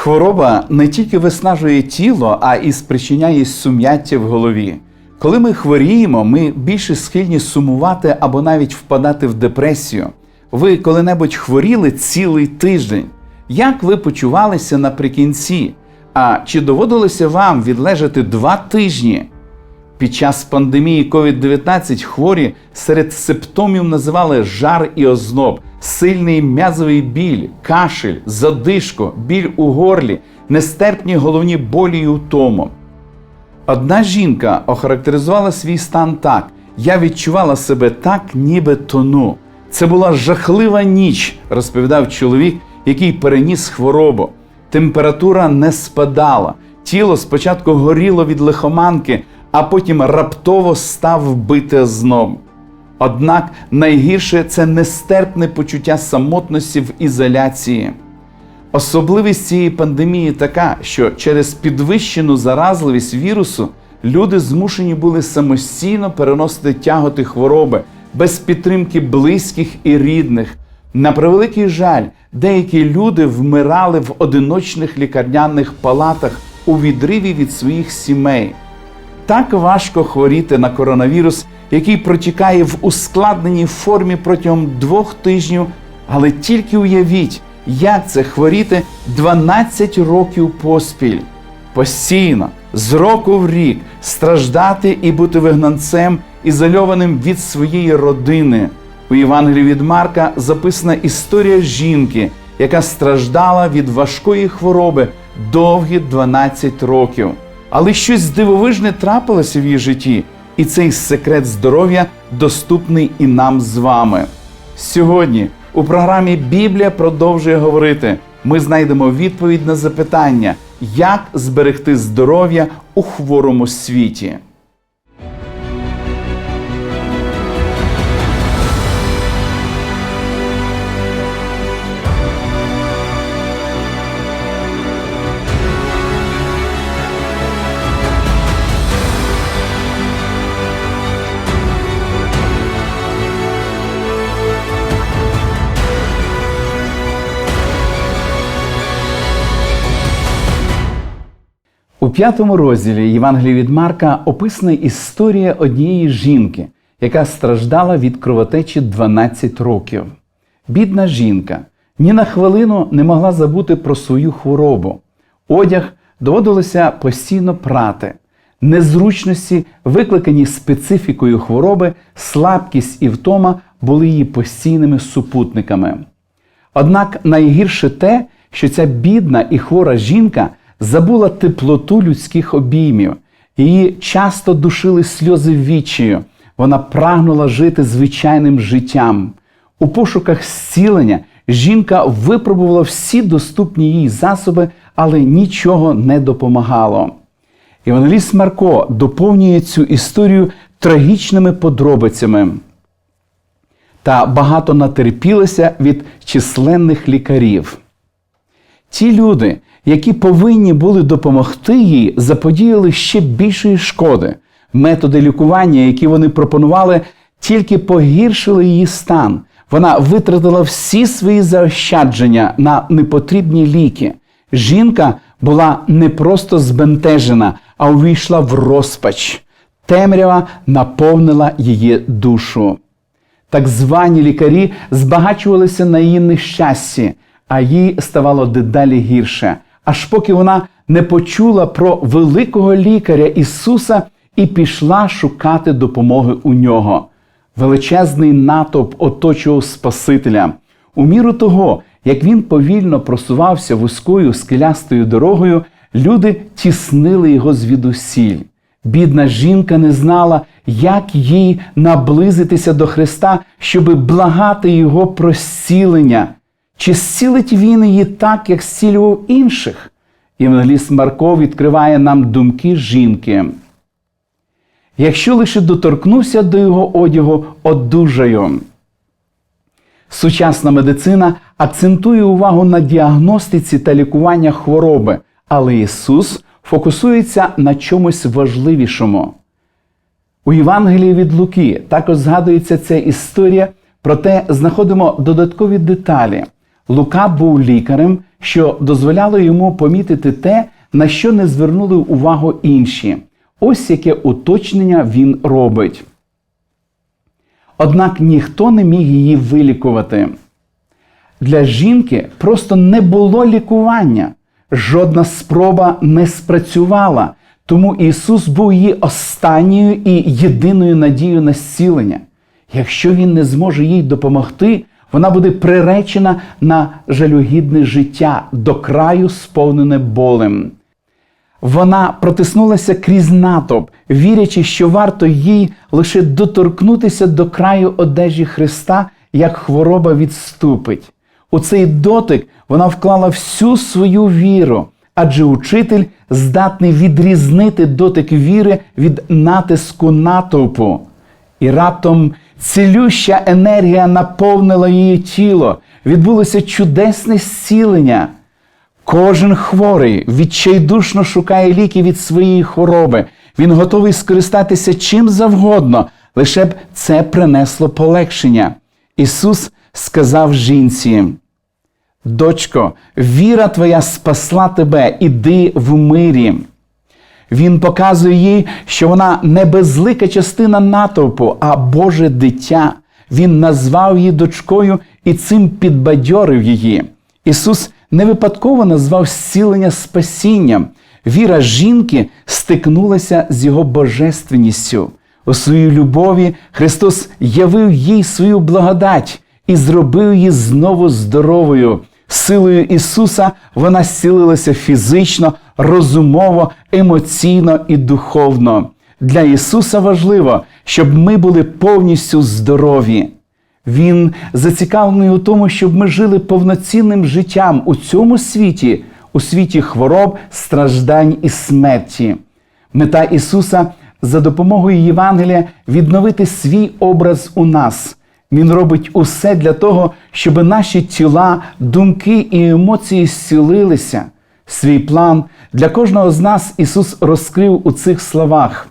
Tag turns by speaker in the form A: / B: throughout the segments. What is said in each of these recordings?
A: Хвороба не тільки виснажує тіло, а і спричиняє сум'яття в голові. Коли ми хворіємо, ми більше схильні сумувати або навіть впадати в депресію. Ви коли-небудь хворіли цілий тиждень. Як ви почувалися наприкінці? А чи доводилося вам відлежати два тижні? Під час пандемії COVID-19 хворі серед симптомів називали жар і озноб, сильний м'язовий біль, кашель, задишко, біль у горлі, нестерпні головні болі і утому. Одна жінка охарактеризувала свій стан так: я відчувала себе так, ніби тону. Це була жахлива ніч, розповідав чоловік, який переніс хворобу. Температура не спадала, тіло спочатку горіло від лихоманки, а потім раптово став бити знов. Однак найгірше це нестерпне почуття самотності в ізоляції. Особливість цієї пандемії така, що через підвищену заразливість вірусу люди змушені були самостійно переносити тяготи хвороби без підтримки близьких і рідних. На превеликий жаль, деякі люди вмирали в одиночних лікарняних палатах у відриві від своїх сімей. Так важко хворіти на коронавірус, який протікає в ускладненій формі протягом двох тижнів, але тільки уявіть, як це хворіти 12 років поспіль, постійно, з року в рік, страждати і бути вигнанцем, ізольованим від своєї родини. У Євангелії від Марка записана історія жінки, яка страждала від важкої хвороби довгі 12 років. Але щось дивовижне трапилося в її житті, і цей секрет здоров'я доступний і нам з вами. Сьогодні у програмі Біблія продовжує говорити. Ми знайдемо відповідь на запитання, як зберегти здоров'я у хворому світі. У п'ятому розділі Євангелії від Марка описана історія однієї жінки, яка страждала від кровотечі 12 років. Бідна жінка ні на хвилину не могла забути про свою хворобу. Одяг доводилося постійно прати. Незручності, викликані специфікою хвороби, слабкість і втома були її постійними супутниками. Однак найгірше те, що ця бідна і хвора жінка забула теплоту людських обіймів, її часто душили сльози відчаю. Вона прагнула жити звичайним життям. У пошуках зцілення жінка випробувала всі доступні їй засоби, але нічого не допомагало. Євангеліст Марко доповнює цю історію трагічними подробицями та багато натерпілися від численних лікарів. Ті люди, які повинні були допомогти їй, заподіяли ще більшої шкоди. Методи лікування, які вони пропонували, тільки погіршили її стан. Вона витратила всі свої заощадження на непотрібні ліки. Жінка була не просто збентежена, а увійшла в розпач. Темрява наповнила її душу. Так звані лікарі збагачувалися на її нещасті, а їй ставало дедалі гірше, аж поки вона не почула про великого лікаря Ісуса і пішла шукати допомоги у нього. Величезний натовп оточував Спасителя. У міру того, як він повільно просувався вузькою скелястою дорогою, люди тіснили його звідусіль. Бідна жінка не знала, як їй наблизитися до Христа, щоби благати Його про зцілення. Чи зцілить він її так, як зцілював інших? Євангеліст Марко відкриває нам думки жінки. Якщо лише доторкнуся до його одягу, одужаю. Сучасна медицина акцентує увагу на діагностиці та лікуванні хвороби, але Ісус фокусується на чомусь важливішому. У Євангелії від Луки також згадується ця історія, проте знаходимо додаткові деталі. Лука був лікарем, що дозволяло йому помітити те, на що не звернули увагу інші. Ось яке уточнення він робить. Однак ніхто не міг її вилікувати. Для жінки просто не було лікування. Жодна спроба не спрацювала, тому Ісус був її останньою і єдиною надією на зцілення. Якщо Він не зможе їй допомогти, вона буде приречена на жалюгідне життя до краю сповнене болем. Вона протиснулася крізь натовп, вірячи, що варто їй лише доторкнутися до краю одежі Христа, як хвороба відступить. У цей дотик вона вклала всю свою віру, адже учитель здатний відрізнити дотик віри від натиску натовпу. І раптом цілюща енергія наповнила її тіло, відбулося чудесне зцілення. Кожен хворий відчайдушно шукає ліки від своєї хвороби. Він готовий скористатися чим завгодно, лише б це принесло полегшення. Ісус сказав жінці: Дочко, віра твоя спасла тебе, іди в мирі. Він показує їй, що вона не безлика частина натовпу, а Боже дитя. Він назвав її дочкою і цим підбадьорив її. Ісус не випадково назвав зцілення спасінням. Віра жінки стикнулася з його божественністю. У своїй любові Христос явив їй свою благодать і зробив її знову здоровою. Силою Ісуса вона зцілилася фізично, розумово, емоційно і духовно. Для Ісуса важливо, щоб ми були повністю здорові. Він зацікавлений у тому, щоб ми жили повноцінним життям у цьому світі, у світі хвороб, страждань і смерті. Мета Ісуса за допомогою Євангелія відновити свій образ у нас. Він робить усе для того, щоб наші тіла, думки і емоції зцілилися. Свій план для кожного з нас Ісус розкрив у цих словах.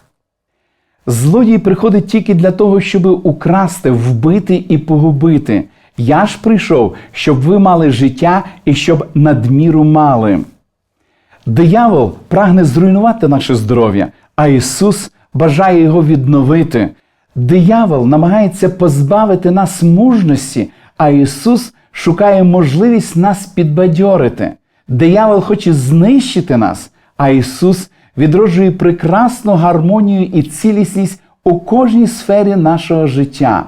A: Злодій приходить тільки для того, щоб украсти, вбити і погубити. Я ж прийшов, щоб ви мали життя і щоб надміру мали. Диявол прагне зруйнувати наше здоров'я, а Ісус бажає його відновити. Диявол намагається позбавити нас мужності, а Ісус шукає можливість нас підбадьорити. Диявол хоче знищити нас, а Ісус відроджує прекрасну гармонію і цілісність у кожній сфері нашого життя.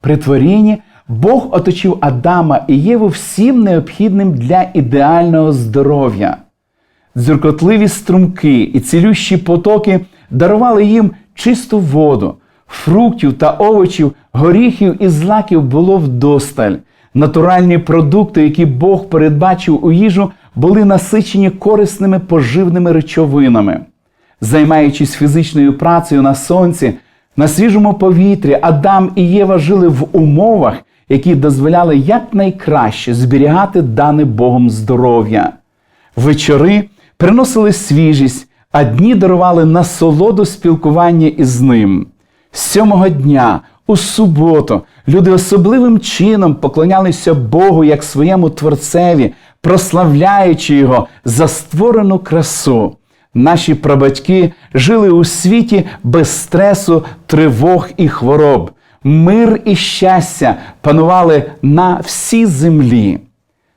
A: При творінні Бог оточив Адама і Єву всім необхідним для ідеального здоров'я. Дзюркотливі струмки і цілющі потоки дарували їм чисту воду, фруктів та овочів, горіхів і злаків було вдосталь. Натуральні продукти, які Бог передбачив у їжу, були насичені корисними поживними речовинами. Займаючись фізичною працею на сонці, на свіжому повітрі, Адам і Єва жили в умовах, які дозволяли якнайкраще зберігати дане Богом здоров'я. Вечори приносили свіжість, а дні дарували насолоду спілкування із ним. Сьомого дня, у суботу, люди особливим чином поклонялися Богу як своєму Творцеві, прославляючи Його за створену красу. Наші прабатьки жили у світі без стресу, тривог і хвороб. Мир і щастя панували на всій землі.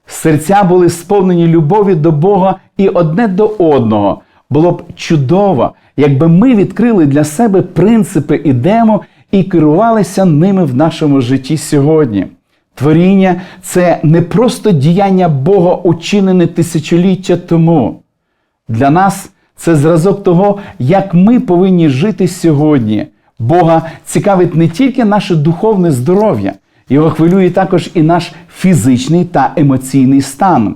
A: Серця були сповнені любові до Бога і одне до одного. Було б чудово, якби ми відкрили для себе принципи ідемо і керувалися ними в нашому житті сьогодні. Творіння це не просто діяння Бога, учинене тисячоліття тому. Для нас це зразок того, як ми повинні жити сьогодні. Бога цікавить не тільки наше духовне здоров'я, його хвилює також і наш фізичний та емоційний стан.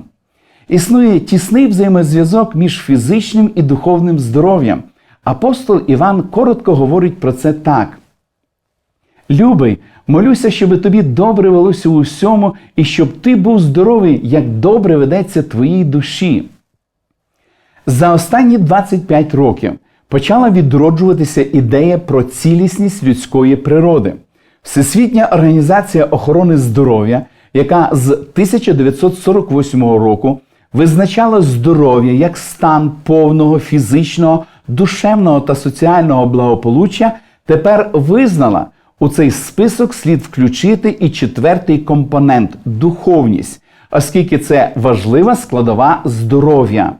A: Існує тісний взаємозв'язок між фізичним і духовним здоров'ям. Апостол Іван коротко говорить про це так. Любий, молюся, щоб тобі добре велося у всьому, і щоб ти був здоровий, як добре ведеться твоїй душі. За останні 25 років почала відроджуватися ідея про цілісність людської природи. Всесвітня організація охорони здоров'я яка з 1948 року визначала здоров'я як стан повного фізичного, душевного та соціального благополуччя, тепер визнала, у цей список слід включити і четвертий компонент духовність, оскільки це важлива складова здоров'я.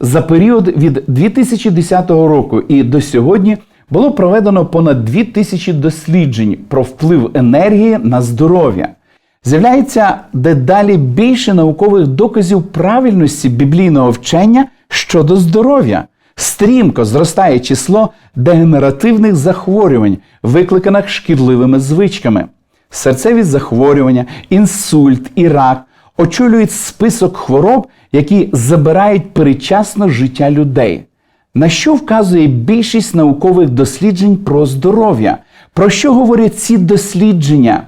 A: За період від 2010 року і до сьогодні було проведено понад 2000 досліджень про вплив енергії на здоров'я. З'являється дедалі більше наукових доказів правильності біблійного вчення щодо здоров'я. Стрімко зростає число дегенеративних захворювань, викликаних шкідливими звичками. Серцеві захворювання, інсульт і рак очолюють список хвороб, які забирають передчасно життя людей. На що вказує більшість наукових досліджень про здоров'я? Про що говорять ці дослідження?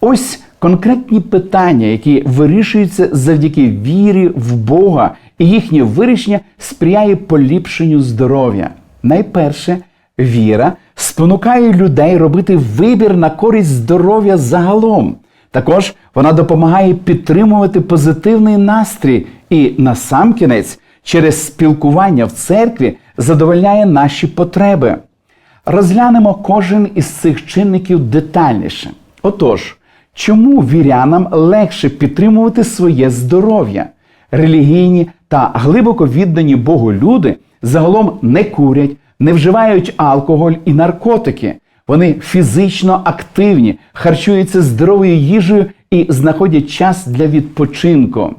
A: Ось конкретні питання, які вирішуються завдяки вірі в Бога, і їхнє вирішення сприяє поліпшенню здоров'я. Найперше, віра спонукає людей робити вибір на користь здоров'я загалом. Також вона допомагає підтримувати позитивний настрій і, насамкінець, через спілкування в церкві задовольняє наші потреби. Розглянемо кожен із цих чинників детальніше. Отож, чому вірянам легше підтримувати своє здоров'я? Релігійні та глибоко віддані Богу люди загалом не курять, не вживають алкоголь і наркотики. Вони фізично активні, харчуються здоровою їжею і знаходять час для відпочинку.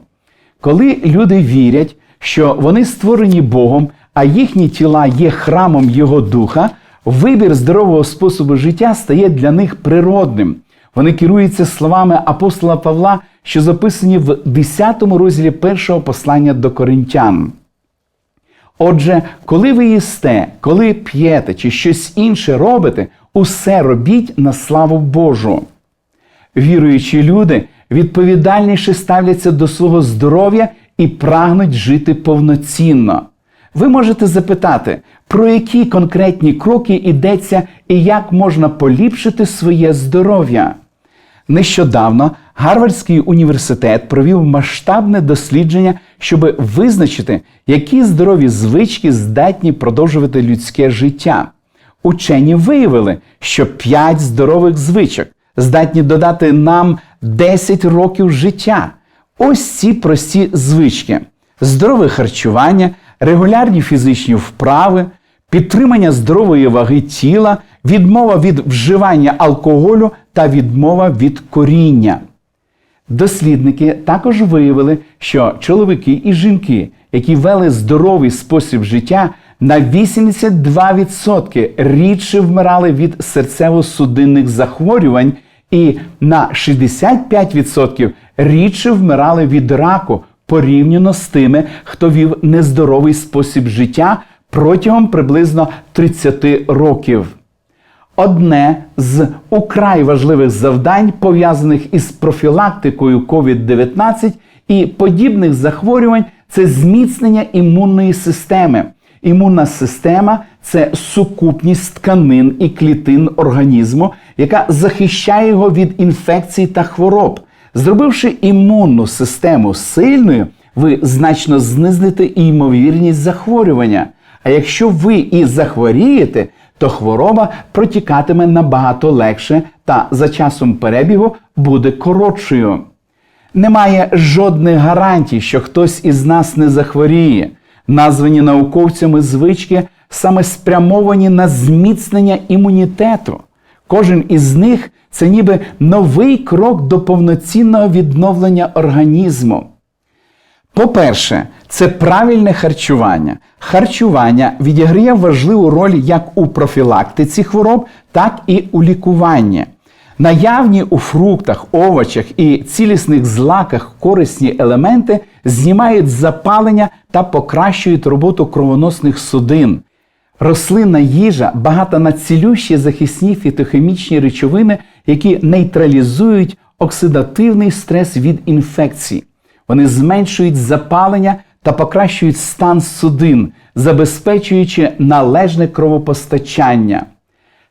A: Коли люди вірять, що вони створені Богом, а їхні тіла є храмом Його Духа, вибір здорового способу життя стає для них природним. Вони керуються словами апостола Павла, що записані в 10 розділі першого послання до коринтян. Отже, коли ви їсте, коли п'єте чи щось інше робите, усе робіть на славу Божу. Віруючі люди відповідальніше ставляться до свого здоров'я і прагнуть жити повноцінно. Ви можете запитати, про які конкретні кроки йдеться і як можна поліпшити своє здоров'я. Нещодавно Гарвардський університет провів масштабне дослідження, щоб визначити, які здорові звички здатні продовжувати людське життя. Учені виявили, що 5 здорових звичок здатні додати нам 10 років життя. Ось ці прості звички: здорове харчування, регулярні фізичні вправи, підтримання здорової ваги тіла, відмова від вживання алкоголю та відмова від коріння. Дослідники також виявили, що чоловіки і жінки, які вели здоровий спосіб життя, на 82% рідше вмирали від серцево-судинних захворювань і на 65% рідше вмирали від раку порівняно з тими, хто вів нездоровий спосіб життя протягом приблизно 30 років. Одне з украй важливих завдань, пов'язаних із профілактикою COVID-19 і подібних захворювань, це зміцнення імунної системи. Імунна система це сукупність тканин і клітин організму, яка захищає його від інфекцій та хвороб. Зробивши імунну систему сильною, ви значно знизите і ймовірність захворювання. А якщо ви і захворієте, то хвороба протікатиме набагато легше та за часом перебігу буде коротшою. Немає жодних гарантій, що хтось із нас не захворіє. Названі науковцями звички саме спрямовані на зміцнення імунітету. Кожен із них це ніби новий крок до повноцінного відновлення організму. По-перше, це правильне харчування. Харчування відіграє важливу роль як у профілактиці хвороб, так і у лікуванні. Наявні у фруктах, овочах і цілісних злаках корисні елементи знімають запалення та покращують роботу кровоносних судин. Рослинна їжа багата на цілющі захисні фітохімічні речовини, які нейтралізують оксидативний стрес від інфекцій. Вони зменшують запалення та покращують стан судин, забезпечуючи належне кровопостачання.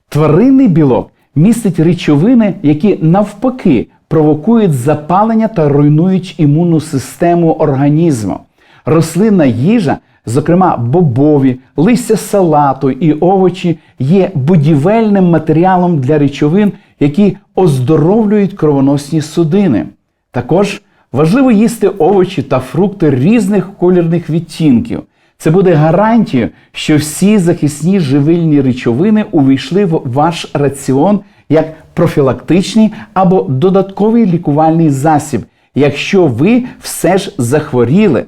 A: Тваринний білок містить речовини, які навпаки провокують запалення та руйнують імунну систему організму. Рослинна їжа, зокрема бобові, листя салату і овочі, є будівельним матеріалом для речовин, які оздоровлюють кровоносні судини. Також важливо їсти овочі та фрукти різних колірних відтінків. Це буде гарантією, що всі захисні живильні речовини увійшли в ваш раціон як профілактичний або додатковий лікувальний засіб, якщо ви все ж захворіли.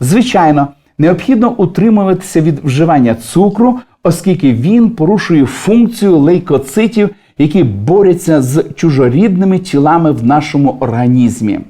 A: Звичайно, необхідно утримуватися від вживання цукру, оскільки він порушує функцію лейкоцитів, які борються з чужорідними тілами в нашому організмі.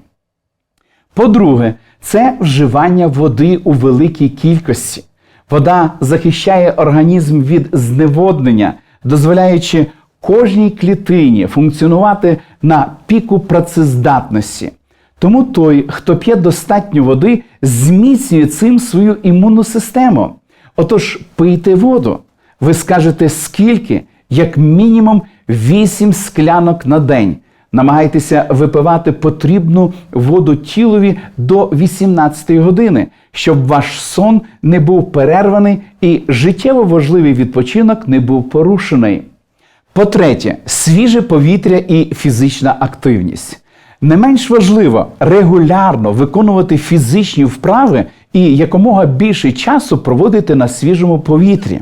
A: По-друге, це вживання води у великій кількості. Вода захищає організм від зневоднення, дозволяючи кожній клітині функціонувати на піку працездатності. Тому той, хто п'є достатньо води, зміцнює цим свою імунну систему. Отож, пийте воду. Ви скажете скільки? Як мінімум 8 склянок на день. Намагайтеся випивати потрібну воду тілові до 18 години, щоб ваш сон не був перерваний і життєво важливий відпочинок не був порушений. По-третє, свіже повітря і фізична активність. Не менш важливо регулярно виконувати фізичні вправи і якомога більше часу проводити на свіжому повітрі.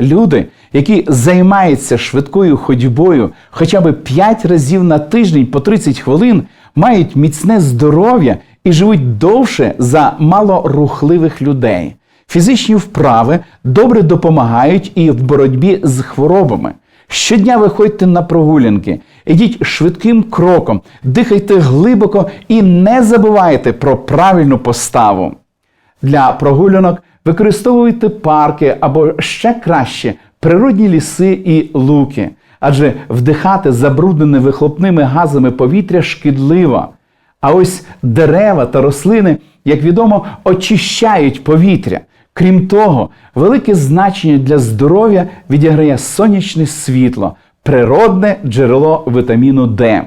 A: Люди, які займаються швидкою ходьбою хоча б 5 разів на тиждень по 30 хвилин, мають міцне здоров'я і живуть довше за малорухливих людей. Фізичні вправи добре допомагають і в боротьбі з хворобами. Щодня виходьте на прогулянки, ідіть швидким кроком, дихайте глибоко і не забувайте про правильну поставу. Для прогулянок використовуйте парки або ще краще природні ліси і луки, адже вдихати забруднене вихлопними газами повітря шкідливо. А ось дерева та рослини, як відомо, очищають повітря. Крім того, велике значення для здоров'я відіграє сонячне світло, природне джерело вітаміну Д.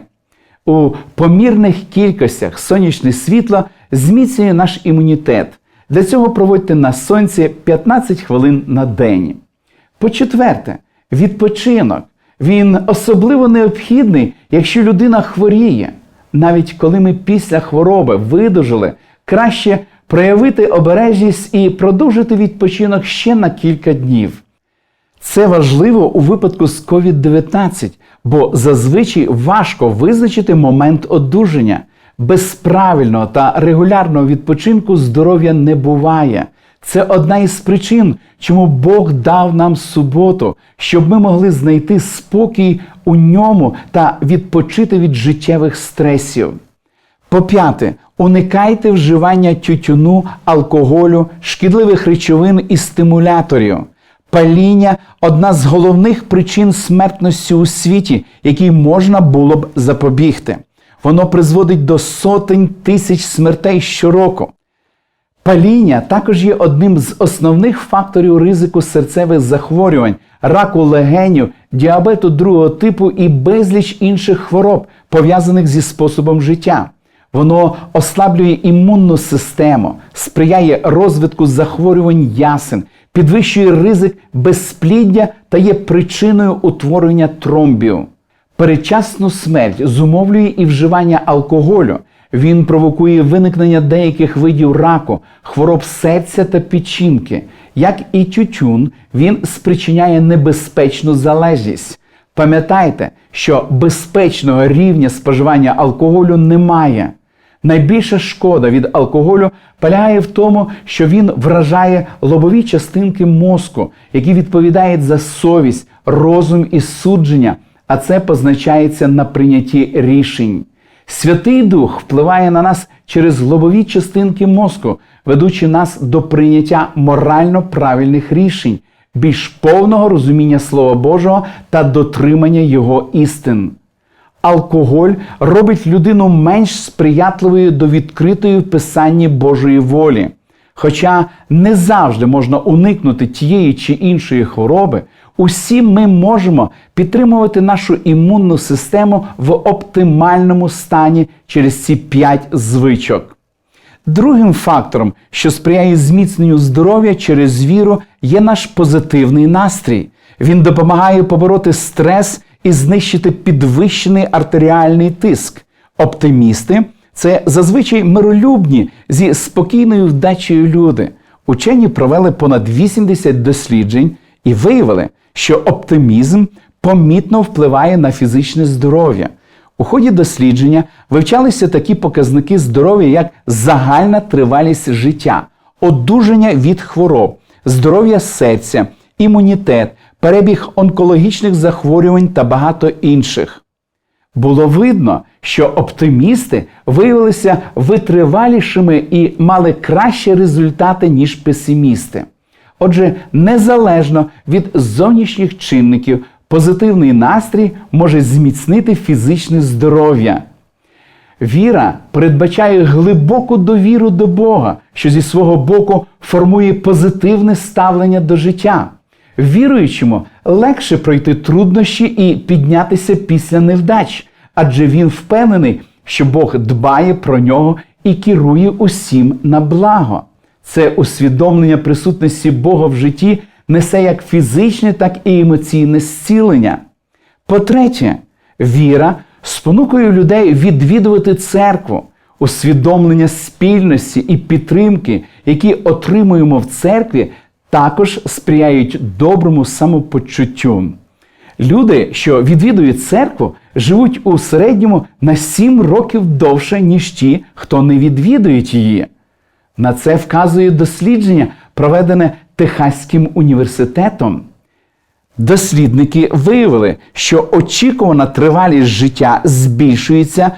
A: У помірних кількостях сонячне світло зміцнює наш імунітет. Для цього проводьте на сонці 15 хвилин на день. По-четверте, відпочинок. Він особливо необхідний, якщо людина хворіє. Навіть коли ми після хвороби видужили, краще проявити обережність і продовжити відпочинок ще на кілька днів. Це важливо у випадку з COVID-19, бо зазвичай важко визначити момент одужання. Без правильного та регулярного відпочинку здоров'я не буває. Це одна із причин, чому Бог дав нам суботу, щоб ми могли знайти спокій у ньому та відпочити від життєвих стресів. По п'яте, уникайте вживання тютюну, алкоголю, шкідливих речовин і стимуляторів. Паління одна з головних причин смертності у світі, якій можна було б запобігти. Воно призводить до сотень тисяч смертей щороку. Паління також є одним з основних факторів ризику серцевих захворювань, раку легенів, діабету другого типу і безліч інших хвороб, пов'язаних зі способом життя. Воно ослаблює імунну систему, сприяє розвитку захворювань ясен, підвищує ризик безспліддя та є причиною утворення тромбів. Передчасну смерть зумовлює і вживання алкоголю. Він провокує виникнення деяких видів раку, хвороб серця та печінки. Як і тютюн, він спричиняє небезпечну залежність. Пам'ятайте, що безпечного рівня споживання алкоголю немає. Найбільша шкода від алкоголю полягає в тому, що він вражає лобові частинки мозку, які відповідають за совість, розум і судження, а це позначається на прийнятті рішень. Святий Дух впливає на нас через лобові частинки мозку, ведучи нас до прийняття морально правильних рішень, більш повного розуміння Слова Божого та дотримання Його істин. Алкоголь робить людину менш сприятливою до відкритої в писанні Божої волі. Хоча не завжди можна уникнути тієї чи іншої хвороби, усі ми можемо підтримувати нашу імунну систему в оптимальному стані через ці п'ять звичок. Другим фактором, що сприяє зміцненню здоров'я через віру, є наш позитивний настрій. Він допомагає побороти стрес і знищити підвищений артеріальний тиск. Оптимісти це зазвичай миролюбні зі спокійною вдачею люди. Учені провели понад 80 досліджень і виявили, що оптимізм помітно впливає на фізичне здоров'я. У ході дослідження вивчалися такі показники здоров'я, як загальна тривалість життя, одужання від хвороб, здоров'я серця, імунітет, перебіг онкологічних захворювань та багато інших. Було видно, що оптимісти виявилися витривалішими і мали кращі результати, ніж песимісти. Отже, незалежно від зовнішніх чинників, позитивний настрій може зміцнити фізичне здоров'я. Віра передбачає глибоку довіру до Бога, що зі свого боку формує позитивне ставлення до життя. Віруючому легше пройти труднощі і піднятися після невдач, адже він впевнений, що Бог дбає про нього і керує усім на благо. Це усвідомлення присутності Бога в житті несе як фізичне, так і емоційне зцілення. По-третє, віра спонукує людей відвідувати церкву, усвідомлення спільності і підтримки, які отримуємо в церкві, також сприяють доброму самопочуттю. Люди, що відвідують церкву, живуть у середньому на 7 років довше, ніж ті, хто не відвідують її. На це вказує дослідження, проведене Техаським університетом. Дослідники виявили, що очікувана тривалість життя збільшується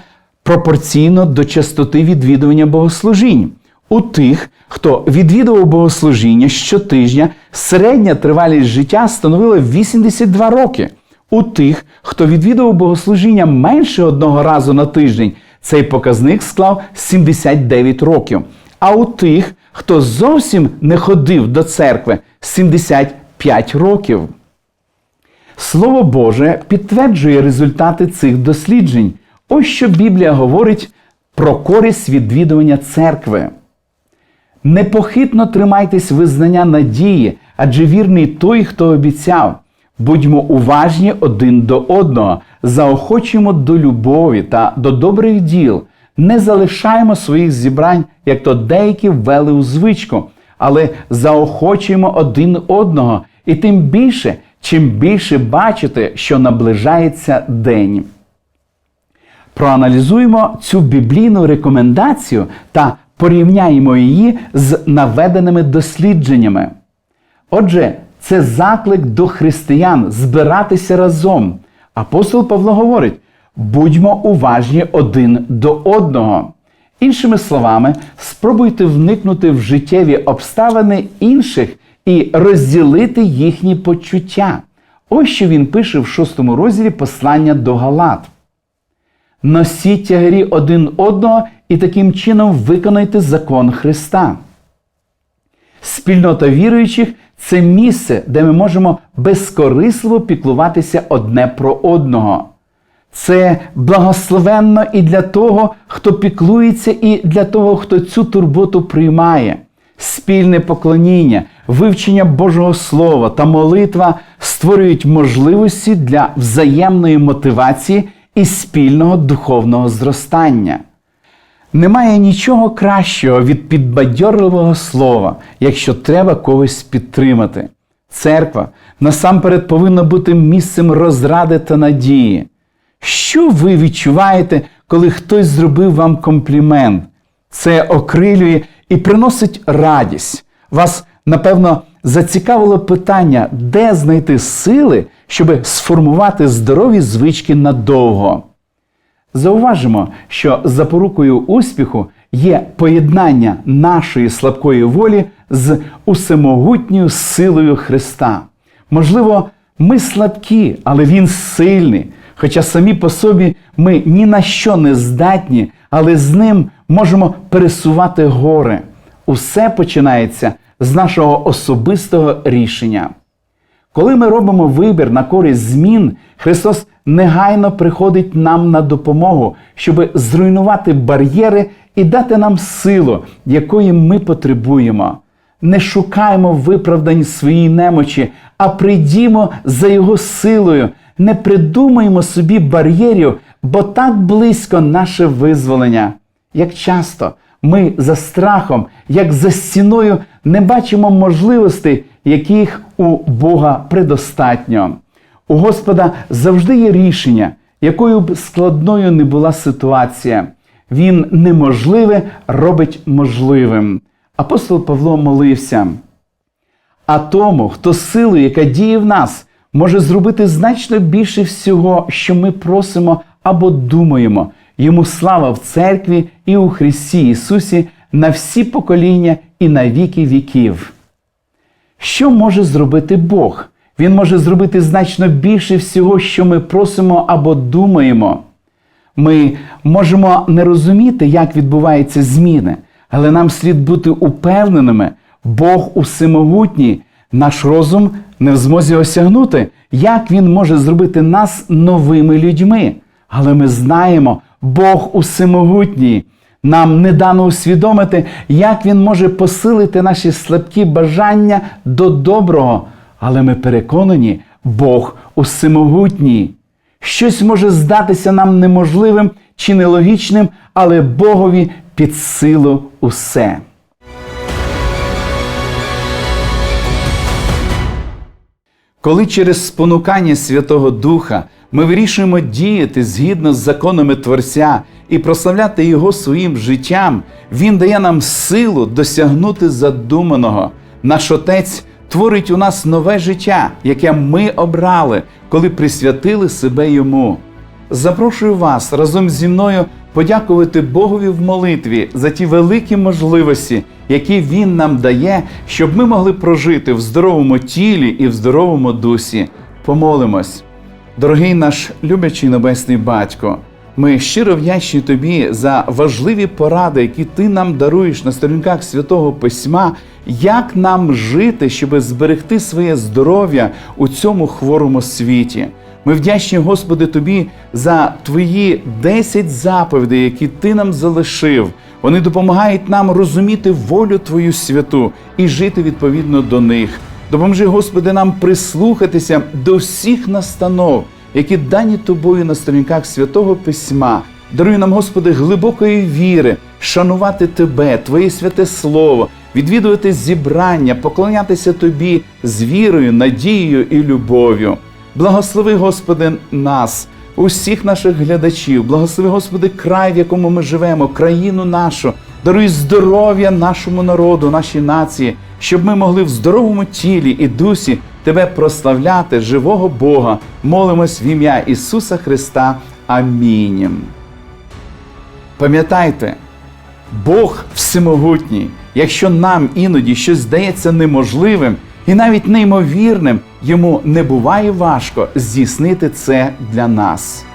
A: пропорційно до частоти відвідування богослужінь. У тих, хто відвідував богослужіння щотижня, середня тривалість життя становила 82 роки. У тих, хто відвідував богослужіння менше одного разу на тиждень, цей показник склав 79 років. А у тих, хто зовсім не ходив до церкви, 75 років. Слово Боже підтверджує результати цих досліджень. Ось що Біблія говорить про користь відвідування церкви. Непохитно тримайтесь визнання надії, адже вірний той, хто обіцяв. Будьмо уважні один до одного, заохочуємо до любові та до добрих діл, не залишаємо своїх зібрань, як то деякі ввели у звичку, але заохочуємо один одного, і тим більше, чим більше бачите, що наближається день. Проаналізуємо цю біблійну рекомендацію та порівняємо її з наведеними дослідженнями. Отже, це заклик до християн збиратися разом. Апостол Павло говорить: будьмо уважні один до одного. Іншими словами, спробуйте вникнути в життєві обставини інших і розділити їхні почуття. Ось що він пише в шостому розділі послання до Галат. Носіть тягарі один одного і таким чином виконайте закон Христа. Спільнота віруючих це місце, де ми можемо безкорисливо піклуватися одне про одного. Це благословенно і для того, хто піклується, і для того, хто цю турботу приймає. Спільне поклоніння, вивчення Божого Слова та молитва створюють можливості для взаємної мотивації і спільного духовного зростання. Немає нічого кращого від підбадьорливого слова, якщо треба когось підтримати. Церква насамперед повинна бути місцем розради та надії. Що ви відчуваєте, коли хтось зробив вам комплімент? Це окрилює і приносить радість. Вас, напевно, зацікавило питання, де знайти сили, щоб сформувати здорові звички надовго. Зауважимо, що запорукою успіху є поєднання нашої слабкої волі з усемогутньою силою Христа. Можливо, ми слабкі, але Він сильний. Хоча самі по собі ми ні на що не здатні, але з ним можемо пересувати гори. Усе починається з нашого особистого рішення. Коли ми робимо вибір на користь змін, Христос негайно приходить нам на допомогу, щоб зруйнувати бар'єри і дати нам силу, якої ми потребуємо. Не шукаємо виправдань своїй немочі, а прийдімо за Його силою, не придумаємо собі бар'єрів, бо так близько наше визволення. Як часто ми за страхом, як за стіною, не бачимо можливостей, яких у Бога предостатньо. У Господа завжди є рішення, якою б складною не була ситуація. Він неможливе робить можливим. Апостол Павло молився. А тому, хто силою, яка діє в нас, може зробити значно більше всього, що ми просимо або думаємо. Йому слава в церкві і у Христі Ісусі на всі покоління і на віки віків. Що може зробити Бог? Він може зробити значно більше всього, що ми просимо або думаємо. Ми можемо не розуміти, як відбуваються зміни, але нам слід бути упевненими, Бог усемогутній, наш розум не в змозі осягнути, як Він може зробити нас новими людьми. Але ми знаємо, Бог усемогутній. Нам не дано усвідомити, як Він може посилити наші слабкі бажання до доброго. Але ми переконані, Бог усемогутній. Щось може здатися нам неможливим чи нелогічним, але Богові під силу усе. Коли через спонукання Святого Духа ми вирішуємо діяти згідно з законами Творця і прославляти Його своїм життям, Він дає нам силу досягнути задуманого. Наш Отець творить у нас нове життя, яке ми обрали, коли присвятили себе Йому. Запрошую вас разом зі мною подякувати Богові в молитві за ті великі можливості, які Він нам дає, щоб ми могли прожити в здоровому тілі і в здоровому дусі. Помолимось. Дорогий наш любячий небесний батько, ми щиро вдячні тобі за важливі поради, які ти нам даруєш на сторінках святого письма, як нам жити, щоб зберегти своє здоров'я у цьому хворому світі. Ми вдячні, Господи, Тобі за Твої 10 заповідей, які Ти нам залишив. Вони допомагають нам розуміти волю Твою святу і жити відповідно до них. Допоможи, Господи, нам прислухатися до всіх настанов, які дані тобою на сторінках святого письма. Даруй нам, Господи, глибокої віри, шанувати Тебе, Твоє святе Слово, відвідувати зібрання, поклонятися Тобі з вірою, надією і любов'ю. Благослови, Господи, нас, усіх наших глядачів, благослови, Господи, край, в якому ми живемо, країну нашу, даруй здоров'я нашому народу, нашій нації, щоб ми могли в здоровому тілі і дусі Тебе прославляти, живого Бога. Молимось в ім'я Ісуса Христа. Амінь. Пам'ятайте, Бог всемогутній. Якщо нам іноді щось здається неможливим і навіть неймовірним, йому не буває важко здійснити це для нас.